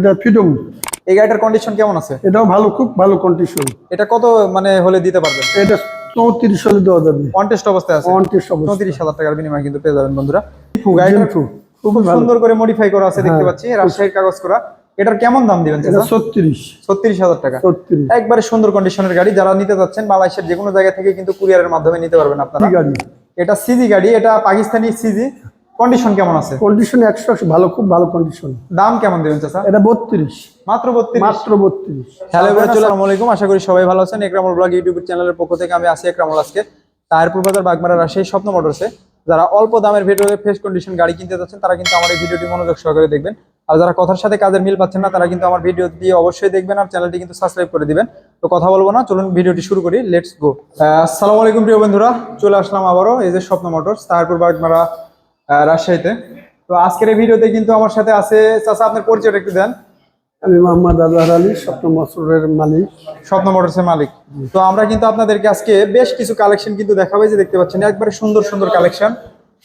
এটা ফ্রিডম এই গাড়িটার কন্ডিশন কেমন আছে? এটাও ভালো খুব ভালো কন্ডিশন এটা কত মানে হলে দিতে পারবেন? এটা চৌত্রিশ সালে দেওয়া যাবে। কন্টেস্ট অবস্থায় আছে। অনটেস্ট চৌত্রিশ হাজার টাকার বিনিময়ে কিন্তু পেয়ে যাবেন বন্ধুরা। গাড়িটা খুব খুব সুন্দর করে মডিফাই করা আছে দেখতে হ্যাঁ। পাচ্ছি। রাজশাহীর কাগজ করা। এটার কেমন দাম দিবেন এটা ছত্রিশ। ছত্রিশ হাজার টাকা। একবারে সুন্দর কন্ডিশনের গাড়ি। যারা নিতে যাচ্ছেন মালয়েশিয়ার যে কোনো জায়গা থেকে কিন্তু কুরিয়ারের মাধ্যমে নিতে পারবেন আপনারা। গাড়ি। এটা সিজি গাড়ি এটা পাকিস্তানি সিজি। কন্ডিশন কেমন আছে? কন্ডিশন একশো একশো ভালো খুব ভালো কন্ডিশন দাম কেমন দেবেন চাচা? এটা বত্রিশ। মাত্র বত্রিশ? মাত্র বত্রিশ। হ্যালো আসসালামু আলাইকুম। আশা করি সবাই ভালো আছেন। একরামুল ব্লগ ইউটিউব চ্যানেলের পক্ষ থেকে আমি আসি একরামুল আজকে। তাহিরপুর বাজার বাগমারা রাজশাহী স্বপ্ন মোটরসে। যারা অল্প দামের ভিডিওতে ফ্রেশ কন্ডিশন গাড়ি কিনতে যাচ্ছেন তারা কিন্তু আমার এই ভিডিওটি মনোযোগ সহকারে দেখবেন। আর যারা কথার সাথে কাজের মিল পাচ্ছেন না তারা কিন্তু আমার ভিডিও দিয়ে অবশ্যই দেখবেন আর চ্যানেলটি কিন্তু সাবস্ক্রাইব করে দিবেন। তো কথা বলব না চলুন ভিডিওটি শুরু করি। লেটস গো আসসালামু আলাইকুম প্রিয় বন্ধুরা। চলে আসলাম আবারও এই যে স্বপ্ন মোটরস তাহিরপুর বাগমারা রাজশাহীতে। তো আজকের এই ভিডিওতে কিন্তু আমার সাথে আছে চাচা আপনার পরিচয়টা একটু দেন। আমি মোহাম্মদ আজহার আলী স্বপ্ন মোটরের মালিক। স্বপ্ন মোটরসের মালিক। তো আমরা কিন্তু আপনাদেরকে আজকে বেশ কিছু কালেকশন কিন্তু দেখাবো যে দেখতে পাচ্ছেন একবারে সুন্দর সুন্দর কালেকশন।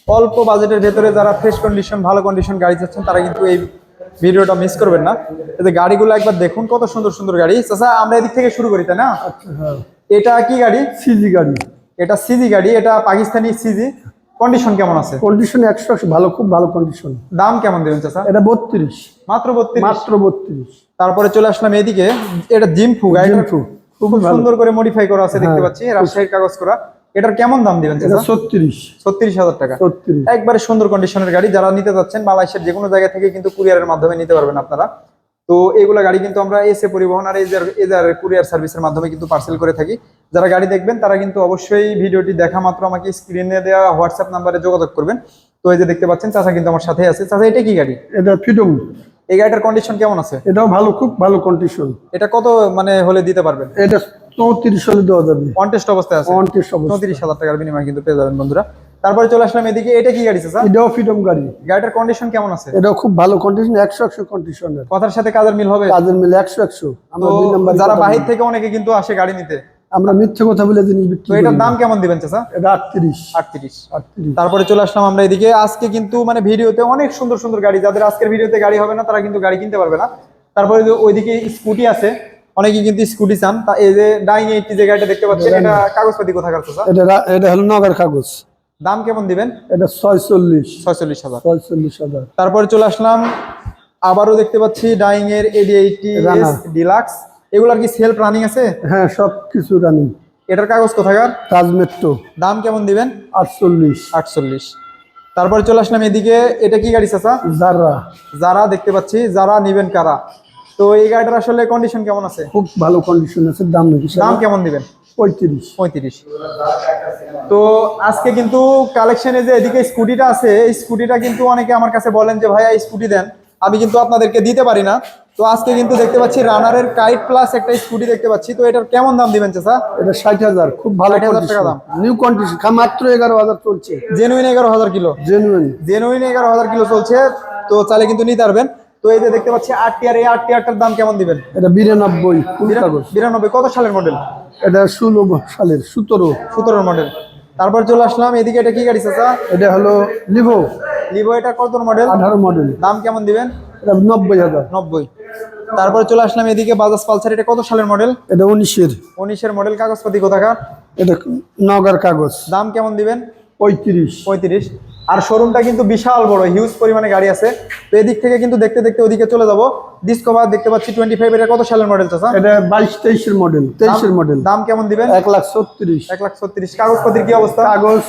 অল্প বাজেটের ভেতরে যারা ফ্রেশ কন্ডিশন ভালো কন্ডিশন গাড়ি চাচ্ছেন তারা কিন্তু এই ভিডিওটা মিস করবেন না। এই যে গাড়িগুলো একবার দেখুন কত সুন্দর সুন্দর গাড়ি। চাচা আমরা এদিক থেকে শুরু করি তাই না? আচ্ছা হ্যাঁ। এটা কি গাড়ি? সিজি গাড়ি। এটা সিজি গাড়ি এটা পাকিস্তানি সিজি। কন্ডিশন কেমন আছে? কন্ডিশন একশো একশো ভালো খুব ভালো কন্ডিশন দাম কেমন দেবেন চাচা? এটা বত্রিশ। মাত্র বত্রিশ? মাত্র বত্রিশ। তারপরে চলে আসলাম এদিকে। এটা জিমফু গাড়ি জিমফু, খুব খুব সুন্দর করে মডিফাই করা আছে দেখতে হ্যাঁ। পাচ্ছি রাজশাহীর কাগজ করা। এটার কেমন দাম দিবেন ছত্রিশ। ছত্রিশ হাজার টাকা। একবারে সুন্দর কন্ডিশনের গাড়ি যারা নিতে যাচ্ছেন মালয়েশিয়ার যে কোনো জায়গা থেকে কিন্তু কুরিয়ারের মাধ্যমে নিতে পারবেন আপনারা। তো এইগুলা গাড়ি কিন্তু আমরা এসে পরিবহন আর এজার এজার কুরিয়ার সার্ভিসের মাধ্যমে কিন্তু পার্সেল করে থাকি। যারা গাড়ি দেখবেন তারা কিন্তু অবশ্যই ভিডিওটি দেখা মাত্র আমাকে স্ক্রিনে দেওয়া হোয়াটসঅ্যাপ নাম্বারে যোগাযোগ করবেন। তো এই যে দেখতে পাচ্ছেন চাচা কিন্তু আমার সাথে আছে। চাচা এটা কি গাড়ি? এটা ফ্রিডম এই গাড়িটার কন্ডিশন কেমন আছে? এটাও ভালো খুব ভালো কন্ডিশন এটা কত মানে হলে দিতে পারবেন? এটা চৌত্রিশ সালে দেওয়া যাবে। কন্টেস্ট অবস্থায় আছে। অনটেস্ট চৌত্রিশ হাজার টাকার বিনিময়ে কিন্তু পেয়ে যাবেন বন্ধুরা। তারপরে চলে আসলাম এদিকে। এটা কি গাড়ি চাচা? এটাও ফ্রিডম গাড়ি। গাড়িটার কন্ডিশন কেমন আছে? এটা খুব ভালো কন্ডিশন একশো একশো কন্ডিশনের কথার সাথে কাজের মিল হবে? কাজের মিলে একশো একশো। তো আমরা দুই নাম্বার যারা বাহির থেকে অনেকে কিন্তু আসে গাড়ি নিতে। আমরা মিথ্যে কথা বলে জিনিস বিক্রি তো করি এটার দাম কেমন দিবেন চাচা? এটা আটত্রিশ। আটত্রিশ। আটত্রিশ। তারপরে চলে আসলাম আমরা এদিকে। আজকে কিন্তু মানে ভিডিওতে অনেক সুন্দর সুন্দর গাড়ি। যাদের আজকের ভিডিওতে গাড়ি হবে না তারা কিন্তু গাড়ি কিনতে পারবে না। তারপরে ওইদিকে স্কুটি আছে অনেকে কিন্তু স্কুটি চান। তা এই যে ডাইং এইটটি যে গাড়িটা দেখতে পাচ্ছেন এটা কাগজপাতি কোথাকার চাচা? এটা এটা হলো নগর কাগজ। দাম কেমন দিবেন? এটা ছয়চল্লিশ। ছয়চল্লিশ হাজার। ছয়চল্লিশ হাজার। তারপরে চলে আসলাম আবারও দেখতে পাচ্ছি ডাইং এর এডি এইটটি রানা। ডিলাক্স এগুলার কি সেলফ রানিং আছে? হ্যাঁ সব কিছু রানি এটার কাগজ কোথাকার? তাজ মেট্রো। দাম কেমন দিবেন? আটচল্লিশ। আটচল্লিশ। তারপরে চলে আসলাম এদিকে এটা কি গাড়ি চাচা? যারা যারা দেখতে পাচ্ছি। যারা নিবেন কারা? তো এই গাড়িটার আসলে কন্ডিশন কেমন আছে? খুব ভালো কন্ডিশন আছে দাম দাম কেমন দিবেন? পঁয়ত্রিশ। পঁয়ত্রিশ। তো আজকে কিন্তু কালেকশনে যে এদিকে স্কুটিটা আছে এই স্কুটিটা কিন্তু অনেকে আমার কাছে বলেন যে ভাইয়া স্কুটি দেন। আমি কিন্তু আপনাদেরকে দিতে পারি না। তো আজকে কিন্তু দেখতে পাচ্ছি রানারের কাইট প্লাস একটা স্কুটি দেখতে পাচ্ছি। তো এটার কেমন দাম দিবেন চাচা? এটা ষাট হাজার খুব ভালো 60,000 টাকা দাম। নিউ কন্ডিশন মাত্র এগারো হাজার চলছে। জেনুইন এগারো হাজার কিলো। জেনুইন জেনুইন এগারো হাজার কিলো চলছে। তো চাইলে কিন্তু নিতে পারবেন। তো এই যে দেখতে পাচ্ছি আট টিয়ার এই আট টিয়ারটার দাম কেমন দিবেন? এটা বিরানব্বই বিরানব্বই কত সালের মডেল এটা ষোলো সালের সতেরো। সতেরো মডেল তারপর চলে আসলাম এদিকে এটা কি গাড়ি চাচা? এটা হলো লিভো লিভো এটা কত মডেল আঠারো মডেল দাম কেমন দিবেন? এটা নব্বই হাজার। নব্বই। তারপর চলে আসলাম এদিকে বাজাজ পালসার এটা কত সালের মডেল এটা উনিশের। উনিশের মডেল কাগজপাতি কোথাকার? এটা নগর কাগজ। দাম কেমন দিবেন? পঁয়ত্রিশ। পঁয়ত্রিশ। আর শোরুমটা কিন্তু বিশাল বড় হিউজ পরিমাণে গাড়ি আছে। তো এদিক থেকে কিন্তু দেখতে দেখতে ওদিকে চলে যাব। ডিসকভার দেখতে পাচ্ছি টোয়েন্টি ফাইভ এটা কত সালের মডেল চাচা? এটা বাইশ তেইশের মডেল তেইশের মডেল দাম কেমন দিবেন? এক লাখ ছত্রিশ। এক লাখ ছত্রিশ। কাগজপাতির কি অবস্থা? কাগজ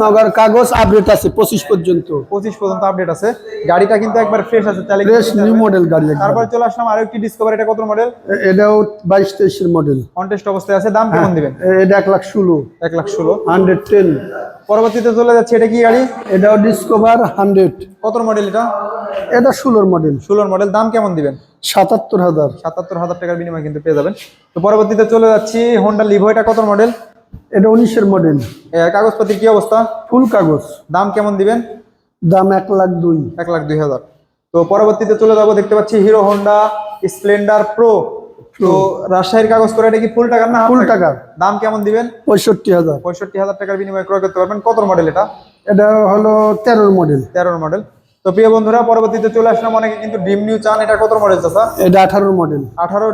নগর কাগজ আপডেট আছে পঁচিশ পর্যন্ত। পঁচিশ পর্যন্ত আপডেট আছে। গাড়িটা কিন্তু একবার ফ্রেশ আছে তাহলে ফ্রেশ নিউ মডেল গাড়ি। তারপর চলে আসলাম আরও একটি ডিসকভার এটা কত মডেল এটাও বাইশ তেইশের মডেল কন্টেস্ট অবস্থায় আছে দাম কেমন দিবেন? এটা এক লাখ ষোলো। এক লাখ ষোলো। হান্ড্রেড টেন পরবর্তীতে চলে যাচ্ছে এটা কি গাড়ি? এটাও ডিসকভার হান্ড্রেড কত মডেল এটা? এটা ষোলোর মডেল ষোলোর মডেল দাম কেমন দিবেন? সাতাত্তর হাজার। সাতাত্তর হাজার টাকার বিনিময়ে কিন্তু পেয়ে যাবেন। তো পরবর্তীতে চলে যাচ্ছি হোন্ডা লিভো এটা কত মডেল এটা উনিশের মডেল কাগজপাতির কি অবস্থা? ফুল কাগজ। দাম কেমন দিবেন? দাম এক লাখ দুই। এক লাখ দুই হাজার। তো পরবর্তীতে চলে যাব দেখতে পাচ্ছি হিরো হোন্ডা স্প্লেন্ডার প্রো তো রাজশাহীর কাগজ করে এটা কি ফুল টাকার না ফুল টাকার? টাকার। দাম কেমন দিবেন? পঁয়ষট্টি হাজার। পঁয়ষট্টি হাজার টাকার বিনিময়ে ক্রয় করতে পারবেন। কত মডেল এটা? এটা হলো তেরোর মডেল তেরোর মডেল তো প্রিয় বন্ধুরা পরবর্তীতে চলে আসলাম অনেকে কিন্তু ড্রিম নিউ চান এটা কত মডেল চাচা? এটা আঠারোর মডেল আঠারো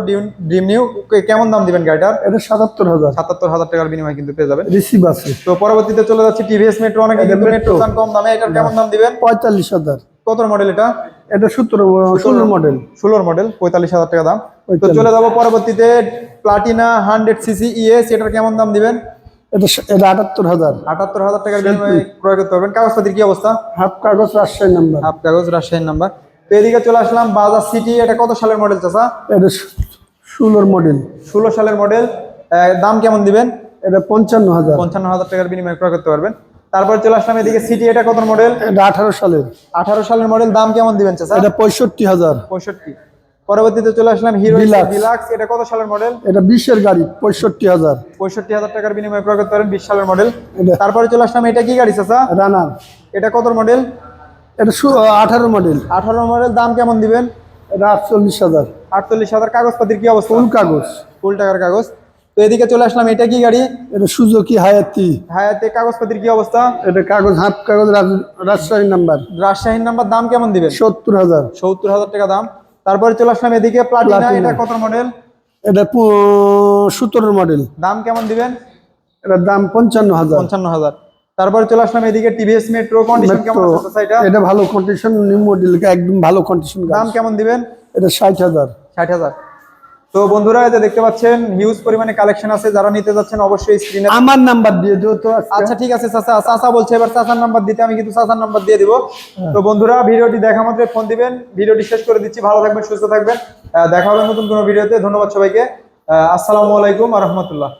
ড্রিম নিউ কেমন দাম দিবেন গাড়িটার? এটা সাতাত্তর হাজার। সাতাত্তর হাজার টাকার বিনিময়ে কিন্তু পেয়ে যাবেন। রিসিভ আছে। তো পরবর্তীতে চলে যাচ্ছে টিভিএস মেট্রো অনেকে কিন্তু মেট্রো চান কম দামে এটার কেমন দাম দিবেন? পঁয়তাল্লিশ হাজার। কত মডেল এটা? এটা সতেরো ষোলো মডেল ষোলোর মডেল পঁয়তাল্লিশ হাজার টাকা দাম। তো চলে যাব পরবর্তীতে প্লাটিনা হান্ড্রেড সিসি ইএস এটার কেমন দাম দিবেন? এটা এটা আটাত্তর হাজার। আটাত্তর হাজার টাকার বিনিময়ে ক্রয় করতে পারবেন। কাগজপাতির কি অবস্থা? হাফ কাগজ রাজশাহী নাম্বার হাফ কাগজ রাজশাহীর নাম্বার তো এদিকে চলে আসলাম বাজাজ সিটি। এটা কত সালের মডেল চাচা? এটা ষোলোর মডেল ষোলো সালের মডেল দাম কেমন দিবেন? এটা পঞ্চান্ন হাজার। পঞ্চান্ন হাজার টাকার বিনিময়ে ক্রয় করতে পারবেন। তারপর চলে আসলাম এদিকে সিটি। এটা কত মডেল এটা আঠারো সালের। আঠারো সালের মডেল দাম কেমন দিবেন চাচা? এটা পঁয়ষট্টি হাজার। পঁয়ষট্টি। পরবর্তীতে চলে আসলাম হিরো। ডিলাক্স এটা কত সালের মডেল এটা বিশের গাড়ি পঁয়ষট্টি হাজার। পঁয়ষট্টি হাজার টাকার বিনিময়ে ক্রয় করতে পারেন বিশ সালের মডেল তারপরে চলে আসলাম এটা কি গাড়ি চাচা? রানার এটা কত মডেল এটা আঠারো মডেল আঠারো মডেল দাম কেমন দিবেন? এটা আটচল্লিশ হাজার। আটচল্লিশ হাজার। কাগজপাতির কি অবস্থা? ফুল কাগজ। ফুল টাকার কাগজ। তো এদিকে চলে আসলাম এটা কি গাড়ি? এটা সুজুকি হায়াতি হায়াতে কাগজপাতির কি অবস্থা? এটা কাগজ হাফ কাগজ রাজ- রাজশাহী নাম্বার রাজশাহীর নাম্বার দাম কেমন দিবেন? সত্তর হাজার। সত্তর হাজার টাকা দাম। তারপরে চলে আসলাম এদিকে প্লাটিনা এটা কত মডেল এটা সতেরোর মডেল দাম কেমন দিবেন? এটার দাম পঞ্চান্ন হাজার পঞ্চান্ন হাজার তারপরে চলে আসলাম এদিকে টিভিএস মেট্রো কন্ডিশন কেমন আছে এটা এটা ভালো কন্ডিশন নিউ মডেল একদম ভালো কন্ডিশন দাম কেমন দিবেন? এটা ষাট হাজার ষাট হাজার তো বন্ধুরা এতে দেখতে পাচ্ছেন হিউজ পরিমাণে কালেকশন আছে। যারা নিতে যাচ্ছেন অবশ্যই স্ক্রিনে আমার নাম্বার দিয়ে দিও তো আচ্ছা ঠিক আছে চাচা। চাচা বলছে এবার চাচার নাম্বার দিতে আমি কিন্তু চাচার নাম্বার দিয়ে দিব। তো বন্ধুরা ভিডিওটি দেখা মাত্রই ফোন দিবেন। ভিডিওটি শেষ করে দিচ্ছি। ভালো থাকবেন সুস্থ থাকবেন। দেখা হবে নতুন কোনো ভিডিওতে। ধন্যবাদ সবাইকে। আসসালামু আলাইকুম আ রহমতুল্লাহ।